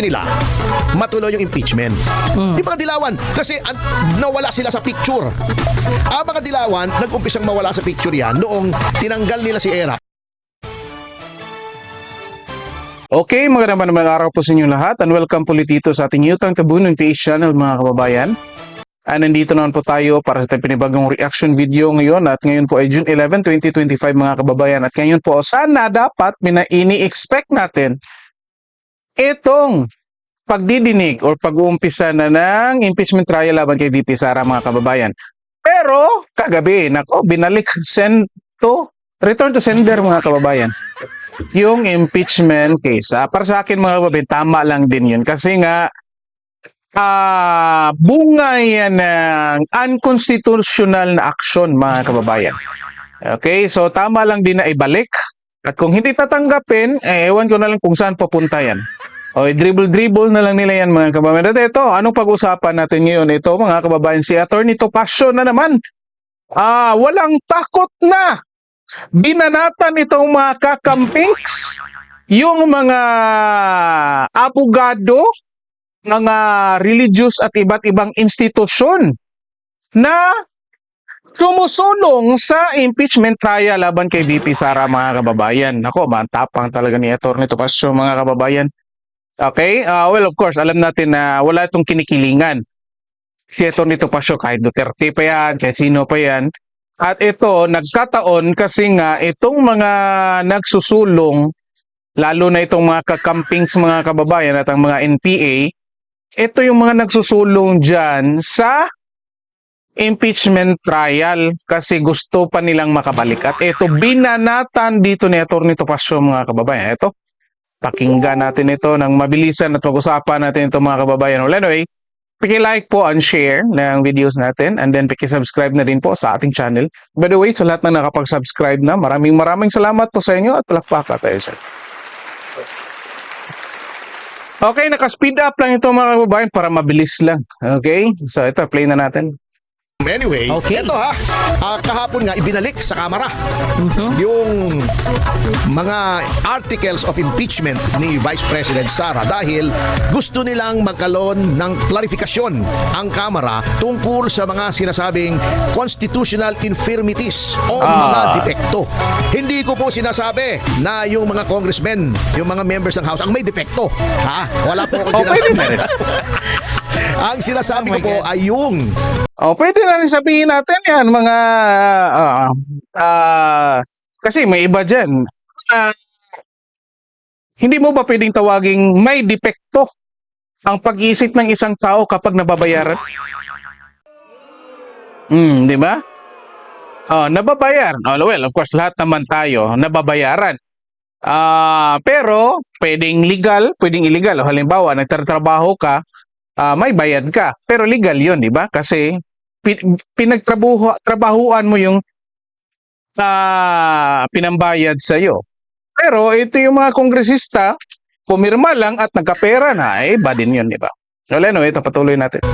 nila matuloy yung impeachment. Mm. Yung mga dilawan, kasi an- nawala sila sa picture. Ang mga dilawan, nag-umpisang mawala sa picture yan noong tinanggal nila si Era. Okay, magandang naman araw po sa inyo lahat and welcome po ulit dito sa ating Utang Tabunan PH channel mga kababayan. Ah, nandito naman po tayo para sa ating panibagong reaction video ngayon at ngayon po ay June 11, 2025 mga kababayan at ngayon po sana dapat mina ini-expect natin itong pagdidinig or pag-uumpisa na ng impeachment trial laban kay VP Sara mga kababayan. Pero kagabi, nako, binalik send to return to sender mga kababayan yung impeachment case. Ah, para sa akin mga kababayan, tama lang din yun. Kasi nga, ah bunga yan ng unconstitutional na action mga kababayan. Okay, so tama lang din na ibalik. At kung hindi tatanggapin, eh, ewan ko na lang kung saan papunta yan. O, dribble-dribble na lang nila yan mga kababayan. At ito, anong pag-usapan natin ngayon? Ito mga kababayan, si Attorney Topacio na naman. Ah, walang takot na binanatan itong mga kakampings, yung mga abogado, mga religious at iba't ibang institusyon na sumusulong sa impeachment trial laban kay VP Sara mga kababayan. Nako, matapang talaga ni Atty. Topacio mga kababayan. Okay? Ah, well, of course, alam natin na wala itong kinikilingan. Si Atty. Topacio kahit Duterte pa yan, kahit sino pa yan, at ito, nagkataon kasi nga itong mga nagsusulong, lalo na itong mga kakampings mga kababayan at ang mga NPA, ito yung mga nagsusulong dyan sa impeachment trial kasi gusto pa nilang makabalik. At ito, binanatan dito ni Atty. Topacio mga kababayan. Ito, pakinggan natin ito ng mabilisan at pag-usapan natin ito mga kababayan. Well, anyway, Paki-like po and share ng videos natin and then paki-subscribe na din po sa ating channel. By the way, sa lahat na nakapag-subscribe na, maraming maraming salamat po sa inyo at palakpaka tayo sir. Okay, naka-speed up lang ito mga kababayan para mabilis lang. Okay? So ito, play na natin. Anyway, Okay. ito ha, ah, kahapon nga ibinalik sa Kamara yung mga articles of impeachment ni Vice President Sara dahil gusto nilang magkaroon ng klarifikasyon ang Kamara tungkol sa mga sinasabing constitutional infirmities o Ah. mga depekto. Hindi ko po sinasabi na yung mga congressmen, yung mga members ng House ang may depekto. Ha? Wala po akong Oh, pwede sinasabi. ang sinasabi Oh ko po God. ay yung Oh, pwede na rin sabihin natin yan, mga... ah, ah, kasi may iba dyan. Ah, hindi mo ba pwedeng tawaging may depekto ang pag-iisip ng isang tao kapag nababayaran? Hmm, di ba? Oh, nababayar. Oh, well, of course, lahat naman tayo nababayaran. Ah, pero pwedeng legal, pwedeng illegal. O, halimbawa, nagtatrabaho ka, ah, may bayad ka. Pero legal 'yun, di ba? Kasi pin- pinagtrabaho trabahuan mo yung ah, pinambayad sa iyo. Pero ito yung mga kongresista, pumirma lang at nagkapera na, eh, iba din 'yun, di ba? So, anyway, ito patuloy natin.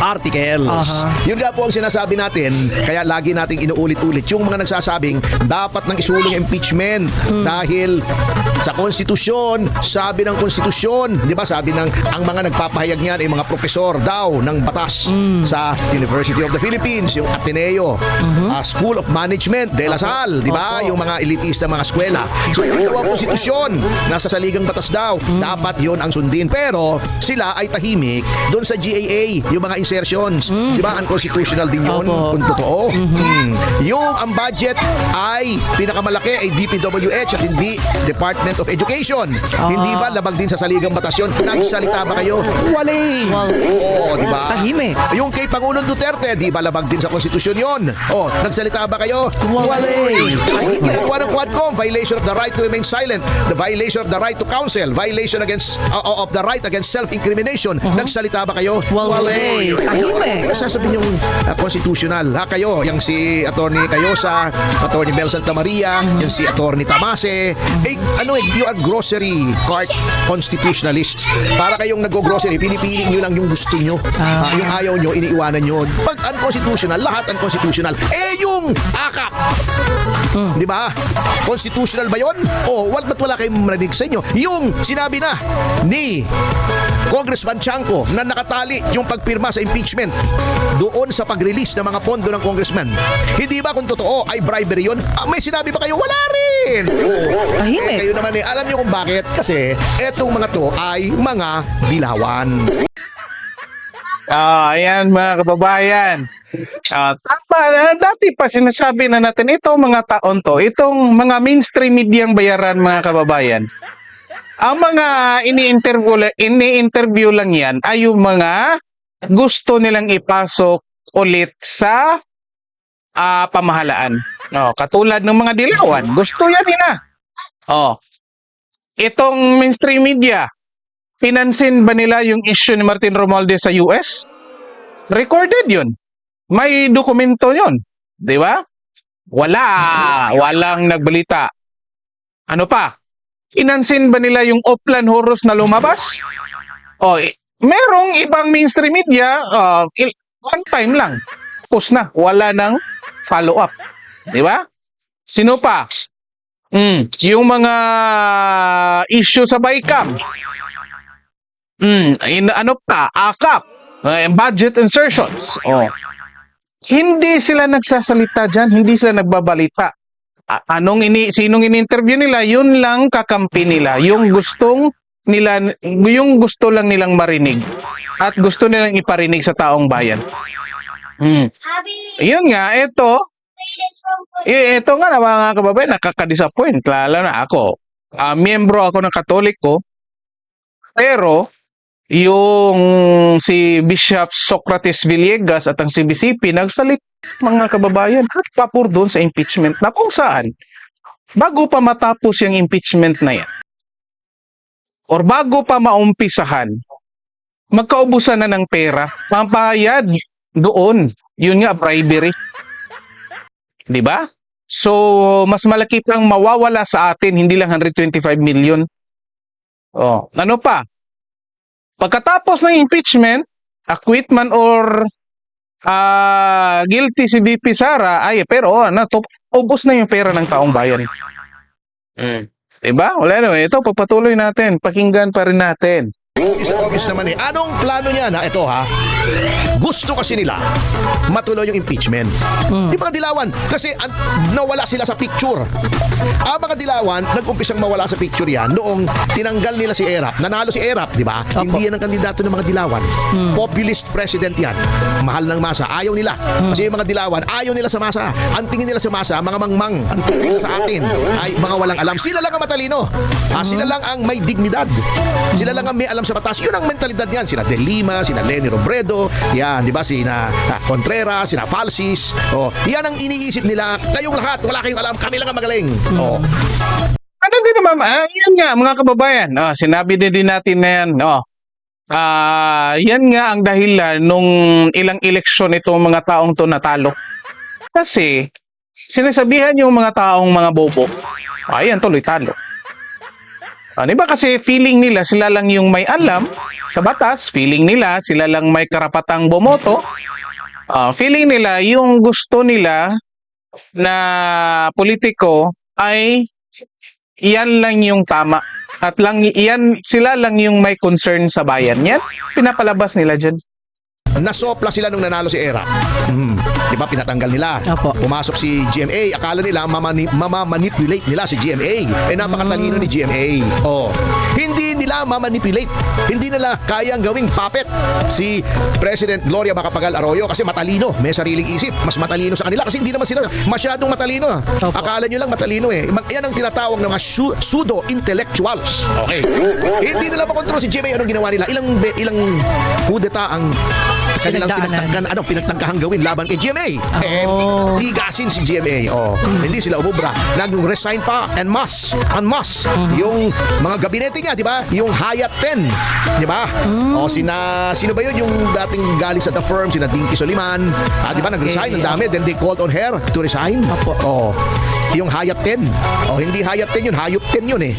articles. Aha. Yun nga po ang sinasabi natin, kaya lagi nating inuulit-ulit yung mga nagsasabing dapat nang isulong impeachment dahil sa konstitusyon, sabi ng konstitusyon, di ba sabi ng ang mga nagpapahayag niyan ay mga profesor daw ng batas sa University of the Philippines, yung Ateneo, ah, School of Management, De La Salle, di ba? Yung mga elitista mga eskwela. So yun daw ang konstitusyon, nasa saligang batas daw, dapat yun ang sundin. Pero sila ay tahimik doon sa GAA, yung mga insertions, di ba? Unconstitutional din yun, Opo. kung totoo. Mm. Yung ang budget ay pinakamalaki ay DPWH at hindi Department of Education. Hindi ba labag din sa saligang batas yun? Nagsalita ba kayo? Wali! Well, Oo, di ba? tahimik. Yung kay Pangulong Duterte, di ba labag din sa konstitusyon yon? Oh, nagsalita ba kayo? Wali! Ay, ginagawa ng Quadcom, violation of the right to remain silent, the violation of the right to counsel, violation against uh, of the right against self-incrimination, Nagsalita ba kayo? Wale. Tahimik. Sasabihin yung uh, constitutional. Ha, kayo, yung si Attorney Cayosa, Attorney Mel Santa Maria, yung si Attorney Tamase. Eh, ano eh, you are grocery cart constitutionalists. Para kayong nag-grocery, pinipili nyo lang yung gusto nyo. Ah, yung ayaw nyo, iniiwanan nyo. Pag unconstitutional, lahat unconstitutional. Eh, yung akap. Di ba? Constitutional ba yon? O, wal, ba't wala kayong marinig sa inyo? Yung sinabi na ni Congressman Chanco na nakatali yung pagpirma sa impeachment doon sa pag-release ng mga pondo ng congressman. Hindi ba kung totoo ay bribery yun? Ah, may sinabi ba kayo? Wala rin! Oo. Tahimik. Eh, kayo naman eh, alam niyo kung bakit? Kasi etong mga to ay mga dilawan. Ah, ayan mga kababayan. Ah, tama, na, dati pa sinasabi na natin itong mga taon to, itong mga mainstream media bayaran mga kababayan. Ang mga ini-interview ini-interview lang yan ay yung mga gusto nilang ipasok ulit sa ah, pamahalaan. Oh, katulad ng mga dilawan, gusto yan nila. Oh. Itong mainstream media, Pinansin ba nila yung issue ni Martin Romualdez sa US? Recorded yun. May dokumento yun. Di ba? Wala. Walang nagbalita. Ano pa? Pinansin ba nila yung Oplan Horus na lumabas? O, i- merong ibang mainstream media, uh, one time lang. Tapos na. Wala nang follow-up. Di ba? Sino pa? Mm, yung mga issue sa BICAM. Mm, in, ano pa? AKAP. Uh, budget insertions. Oh. Hindi sila nagsasalita dyan, hindi sila nagbabalita. Anong ini sinong ini-interview nila, yun lang kakampi nila. Yung gustong nila yung gusto lang nilang marinig at gusto nilang iparinig sa taong bayan. Hmm. Yun nga, ito, eh, ito nga na mga kababayan, nakaka-disappoint. Lalo na ako. Ah, miyembro ako ng Katoliko, pero yung si Bishop Socrates Villegas at ang CBCP nagsalit mga kababayan at papur doon sa impeachment na kung saan bago pa matapos yung impeachment na yan or bago pa maumpisahan magkaubusan na ng pera pampayad doon yun nga bribery. Di ba? So mas malaki pang mawawala sa atin hindi lang 125 million. Oh ano pa Pagkatapos ng impeachment, acquitment or ah guilty si VP Sara, ay pero oh, na, to, ubos na yung pera ng taong bayan. Mm. Diba? Wala na. Ito, pagpatuloy natin. Pakinggan pa rin natin. Obvious naman eh. Anong plano niya na ito ha? Gusto kasi nila matuloy yung impeachment. Di ba dilawan? Kasi an- nawala sila sa picture. Ang mga dilawan, nag-umpisang mawala sa picture yan noong tinanggal nila si Erap. Nanalo si Erap, di ba? Hindi yan ang kandidato ng mga dilawan. Populist president yan. Mahal ng masa. Ayaw nila. Kasi yung mga dilawan, ayaw nila sa masa. Ang tingin nila sa masa, mga mangmang. Ang tingin nila sa atin ay mga walang alam. Sila lang ang matalino. Ah, sila lang ang may dignidad. Sila lang ang may alam sa batas. Yun ang mentalidad niyan. Sina De Lima, sina Lenny Robredo, yan, di ba? Sina ah, Contreras, sina Falsis. Oh, yan ang iniisip nila. Kayong lahat, wala kayong alam. Kami lang ang magaling. Oh. Ano din naman, ah, yan nga mga kababayan. Ah, sinabi din, din natin na yan. Oh. Ah, yan nga ang dahilan nung ilang eleksyon itong mga taong to natalo. Kasi sinasabihan yung mga taong mga bobo, ayan tuloy talo. Di ba kasi feeling nila sila lang yung may alam sa batas, feeling nila sila lang may karapatang bumoto. Ah, feeling nila yung gusto nila na politiko ay iyan lang yung tama. At lang iyan sila lang yung may concern sa bayan. Yan pinapalabas nila diyan. Nasopla sila nung nanalo si Era. Hmm. Di ba pinatanggal nila? Opo. Pumasok si GMA. Akala nila mamani- mamamanipulate nila si GMA. Eh napakatalino ni GMA. Oh. Hindi nila mamanipulate. Hindi nila kayang gawing puppet si President Gloria Macapagal Arroyo kasi matalino. May sariling isip. Mas matalino sa kanila kasi hindi naman sila masyadong matalino. Opo. Akala nyo lang matalino eh. Yan ang tinatawag ng mga su- pseudo-intellectuals. Okay. Hindi nila makontrol si GMA. Anong ginawa nila? Ilang, be- ilang kudeta ang kanilang pinagtangkan, ano, pinagtangkahang gawin laban kay GMA. Eh, Oh. tigasin si GMA. Oh, hindi sila umubra. Nag-resign pa en masse, en masse. Yung mga gabinete niya, di ba? Yung Hyatt 10, di ba? O sina, sino ba yun? Yung dating galing sa the firm, sina Dinky Soliman. Ah, di ba? Nag-resign, ang dami. Then they called on her to resign. Opo. Oh, yung Hyatt 10. Oh, hindi Hyatt 10 yun, Hayop 10 yun eh.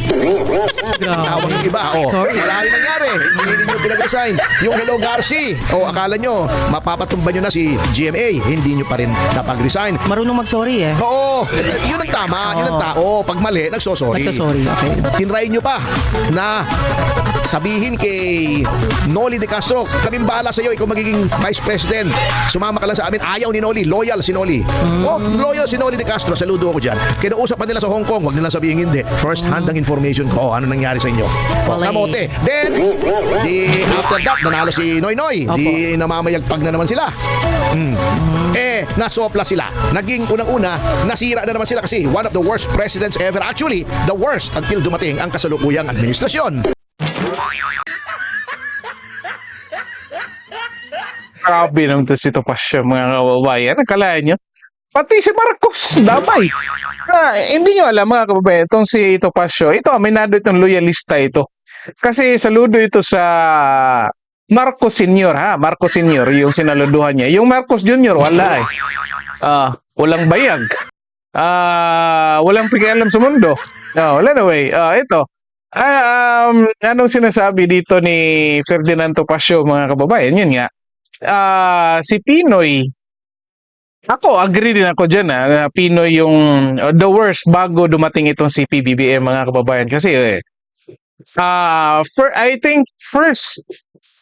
Tawag ng iba. Oh, Sorry. wala yung nangyari. Hindi ninyo pinag-resign. Yung Hello Garci. Oh, akala nyo, mapapatumba nyo na si GMA. Hindi nyo pa rin napag-resign. Marunong mag-sorry eh. Oo, yun ang tama, yun ang tao. Pag mali, nagsosorry. Nagsasorry, okay. Tinry nyo pa na sabihin kay Noli de Castro, kaming bahala sa iyo, ikaw magiging vice president. Sumama ka lang sa amin. Ayaw ni Noli, loyal si Noli. Oh, loyal si Noli de Castro, saludo ako dyan. Kinausap pa nila sa Hong Kong, wag nila sabihin hindi. First hand ang information ko, ano nangyari sa inyo. Oh, kamote. Then, di after that, nanalo si Noy Noy. Di namamayagpag na naman sila. Mm. Eh, nasopla sila. Naging unang-una, nasira na naman sila kasi one of the worst presidents ever. Actually, the worst until dumating ang kasalukuyang administrasyon. Grabe naman to si Topacio, mga kababayan. Nakalayan nyo? Pati si Marcos, damay. Ah, hindi nyo alam, mga kababayan, itong si Topacio, ito, aminado itong loyalista ito. Kasi saludo ito sa Marcos Senior, ha? Marcos Senior, yung sinaluduhan niya. Yung Marcos Junior, wala eh. Ah, walang bayag. Ah, walang pakialam sa mundo. Oh, well, anyway, ah, ito. Ah, um, anong sinasabi dito ni Ferdinand Topacio, mga kababayan? Yun nga. Ah, si Pinoy, ako, agree din ako dyan ah, na Pinoy yung uh, the worst bago dumating itong si PBBM mga kababayan. Kasi eh, ah, for, I think first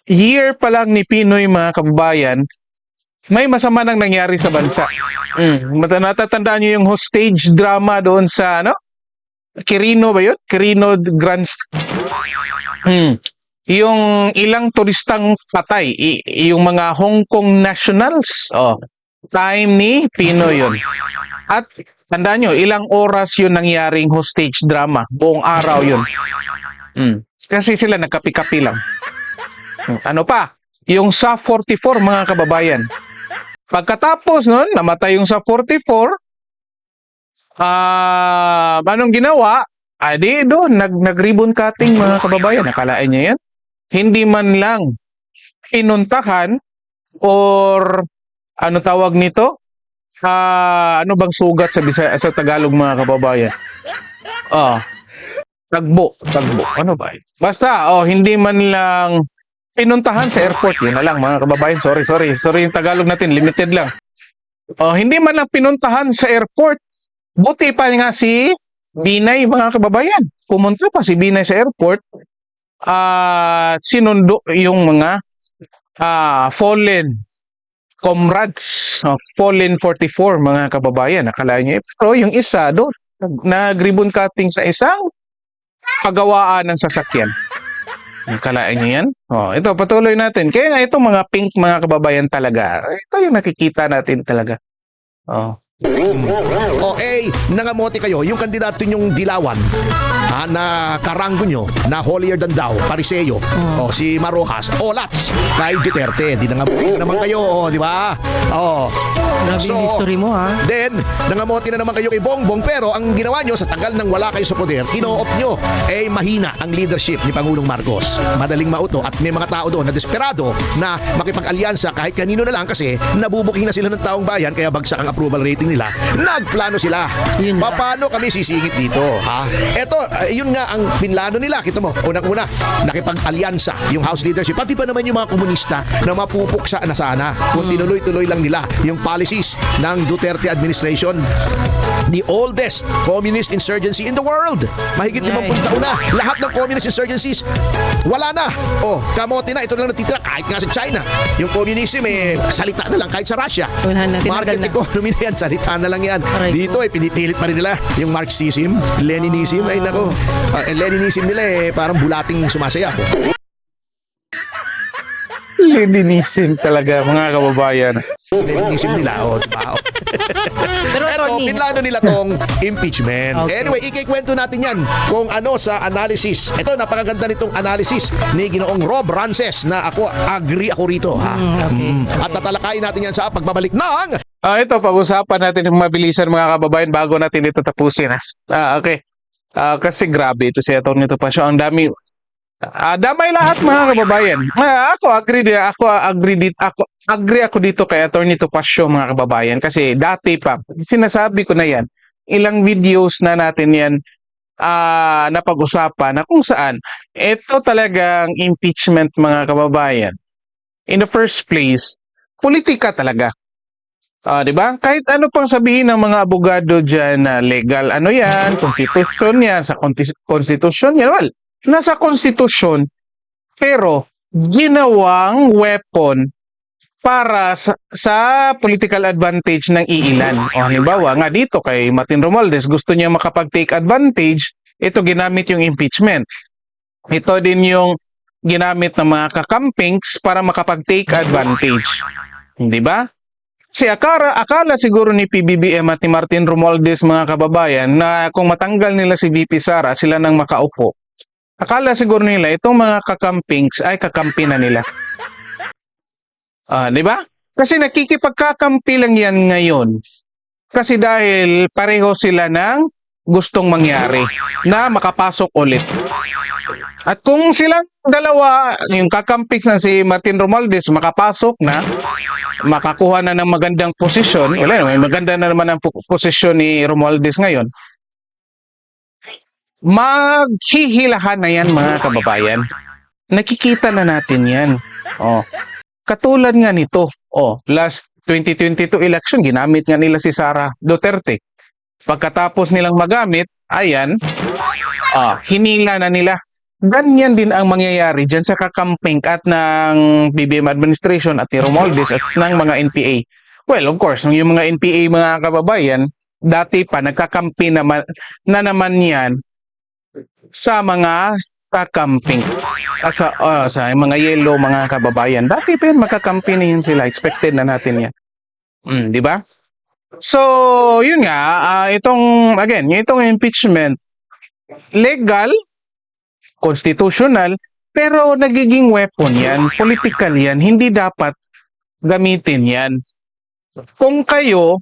year pa lang ni Pinoy mga kababayan, may masama nang nangyari sa bansa. Mm. Natatandaan niyo yung hostage drama doon sa ano? Quirino ba yun? Quirino Grandstand. Mm. Yung ilang turistang patay, yung mga Hong Kong nationals. Oh, time ni Pino yun. At tandaan nyo, ilang oras yun nangyaring hostage drama. Buong araw yun. Mm. Kasi sila nagkapi-kapi lang. Ano pa? Yung sa 44 mga kababayan. Pagkatapos nun, namatay yung sa 44, ah anong ginawa? Ah, di doon, nag, nag-ribbon cutting mga kababayan. Nakalain niyo yan? Hindi man lang pinuntahan or ano tawag nito? Ah, ano bang sugat sa Bisaya sa Tagalog mga kababayan? Ah, tagbo, tagbo. Ano ba? yun? Basta, oh, hindi man lang pinuntahan sa airport. Yun na lang mga kababayan. Sorry, sorry. Sorry yung Tagalog natin. Limited lang. Oh, hindi man lang pinuntahan sa airport. Buti pa nga si Binay mga kababayan. Pumunta pa si Binay sa airport. At sinundo yung mga ah, fallen comrades. Oh, fallen 44 mga kababayan. Akala niyo. eh. Pero yung isa nag- nag-ribbon cutting sa isang pagawaan ng sasakyan. Kalain niyo yan? Oh, ito, patuloy natin. Kaya nga itong mga pink mga kababayan talaga, ito yung nakikita natin talaga. Oh. O eh, nangamote kayo, yung kandidato nyong dilawan, ha, na karanggo nyo, na holier than thou, pariseo, o si Marojas, o Lats, kay Duterte, di nangamote naman kayo, o, di ba? O, Grabe yung history mo ha. Then, nangamote na naman kayo kay Bongbong pero ang ginawa nyo sa tagal nang wala kayo sa poder, kinooop nyo, eh mahina ang leadership ni Pangulong Marcos. Madaling mauto at may mga tao doon na desperado na makipag-alyansa kahit kanino na lang kasi nabubuking na sila ng taong bayan kaya bagsak ang approval rating nila. Nagplano sila. Yun na. Paano kami sisingit dito? Ha? Eto, eh, yun nga ang pinlano nila. Kita mo, unang-una, nakipag-alyansa yung House leadership. Pati pa naman yung mga komunista na mapupuksa na sana kung tinuloy-tuloy lang nila yung policies ng Duterte administration. The oldest communist insurgency in the world. Mahigit Yay. 50 taon na. Lahat ng communist insurgencies, wala na. Oh, kamote na. Ito na lang natitira kahit nga sa China. Yung communism, eh, salita na lang kahit sa Russia. Wala na, Market economy na yan, salita na lang yan. Aray. Dito eh, pinipilit pa rin nila yung Marxism, Leninism. Ay nako, Ah, eh, Leninism nila eh, parang bulating sumasaya. Leninism talaga mga kababayan. Feminism nila, o, diba? O. Pero Eto, pinlano nila tong impeachment. Okay. Anyway, ikikwento natin yan kung ano sa analysis. Ito, napakaganda nitong analysis ni Ginoong Rob Rances na ako, agree ako rito. Ha? Mm, okay. Mm. At tatalakayin natin yan sa pagbabalik ng Ah, ito, pag-usapan natin yung mabilisan mga kababayan bago natin ito tapusin. Ha? Ah, okay. Ah, kasi grabe ito si Atty. Topacio. Ang dami. Ah, damay lahat mga kababayan. Ah, ako agree. Ako agree dito. Ako agree ako dito kay Atty. Topacio mga kababayan kasi dati pa sinasabi ko na yan. Ilang videos na natin yan ah napag-usapan na kung saan ito talagang impeachment mga kababayan. In the first place, politika talaga. Ah, 'di ba? Kahit ano pang sabihin ng mga abogado diyan na legal ano 'yan, constitution 'yan, sa constitution 'yan. Well, nasa constitution pero ginawang weapon para sa, sa political advantage ng iilan. O halimbawa nga dito kay Martin Romualdez, gusto niya makapag-take advantage, ito ginamit yung impeachment. Ito din yung ginamit ng mga kakampings para makapag-take advantage. Hindi ba? Si akara, akala siguro ni PBBM at ni Martin Romualdez mga kababayan na kung matanggal nila si VP Sara, sila nang makaupo. Akala siguro nila itong mga kakampings ay kakampi na nila. Ah, di ba? Kasi nakikipagkakampi lang yan ngayon. Kasi dahil pareho sila ng gustong mangyari na makapasok ulit. At kung silang dalawa, yung kakampik na si Martin Romualdez makapasok na, makakuha na ng magandang posisyon, wala naman, maganda na naman ang po- posisyon ni Romualdez ngayon, maghihilahan na yan mga kababayan. Nakikita na natin yan. Oh. Katulad nga nito, oh, last 2022 election, ginamit nga nila si Sara Duterte. Pagkatapos nilang magamit, ayan, ah, hinila na nila. Ganyan din ang mangyayari dyan sa kakamping at ng BBM administration at ni Romualdez at ng mga NPA. Well, of course, yung mga NPA mga kababayan, dati pa nagkakampi naman, na naman yan sa mga kakamping at sa, ah, sa mga yellow mga kababayan. Dati pa yun, magkakampi na yun sila. Expected na natin yan. Mm, di ba? So, yun nga, ah, itong, again, itong impeachment, legal, constitutional, pero nagiging weapon yan, political yan, hindi dapat gamitin yan. Kung kayo,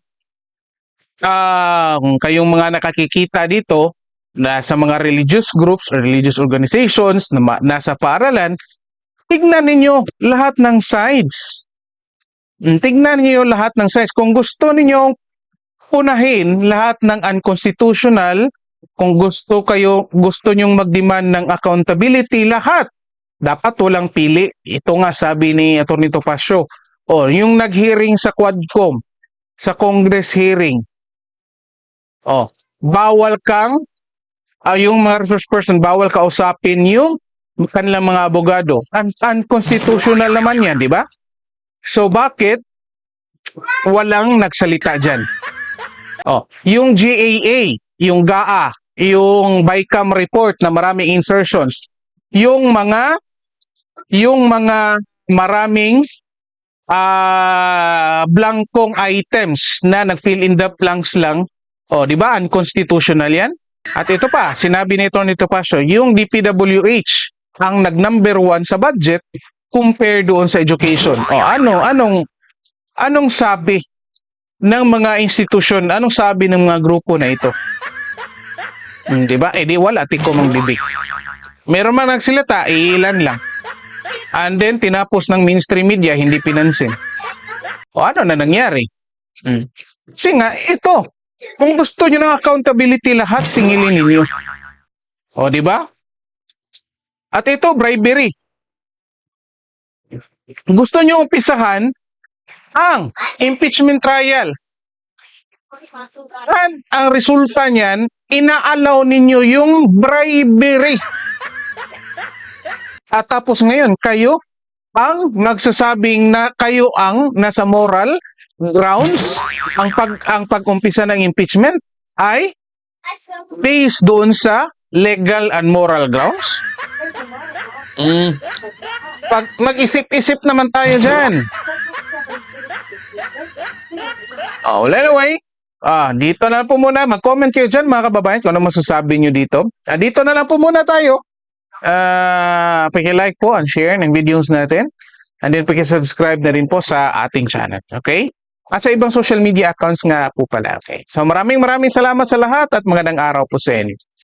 ah, kung kayong mga nakakikita dito, na sa mga religious groups or religious organizations na nasa paaralan, tignan ninyo lahat ng sides. Mm, Tignan niyo lahat ng sides. Kung gusto ninyo unahin lahat ng unconstitutional, kung gusto kayo, gusto nyong mag-demand ng accountability, lahat. Dapat walang pili. Ito nga sabi ni Atty. Topacio. O, yung nag-hearing sa Quadcom, sa Congress hearing. O, bawal kang, ah, yung mga resource person, bawal kausapin yung kanilang mga abogado. Un- unconstitutional naman yan, di ba? So, bakit walang nagsalita dyan? Oh, yung GAA, yung GAA, yung BICAM report na maraming insertions, yung mga yung mga maraming ah blankong items na nag-fill in the blanks lang, oh, di ba? Unconstitutional yan. At ito pa, sinabi nito pa siya, yung DPWH ang nag-number one sa budget compare doon sa education. Oh, ano, anong anong sabi ng mga institusyon, anong sabi ng mga grupo na ito? Hmm, di ba? Eh wala, tiko mang bibig. Meron man nagsilata, ilan lang. And then, tinapos ng mainstream media, hindi pinansin. O ano na nangyari? Hmm. Kasi nga, ito, kung gusto nyo ng accountability lahat, singilin ninyo. O, di ba? At ito, bribery. Gusto nyo umpisahan ang impeachment trial. At ang resulta niyan, inaalaw ninyo yung bribery. At tapos ngayon, kayo ang nagsasabing na kayo ang nasa moral grounds ang pag ang pag-umpisa ng impeachment ay based doon sa legal and moral grounds. Mm. Pag mag-isip-isip naman tayo diyan. Oh, well, anyway, ah, dito na lang po muna. Mag-comment kayo dyan mga kababayan kung ano masasabi nyo dito. Ah, dito na lang po muna tayo. Ah, paki-like po and share ng videos natin. And then paki-subscribe na rin po sa ating channel. Okay? At sa ibang social media accounts nga po pala. Okay? So maraming maraming salamat sa lahat at magandang araw po sa inyo.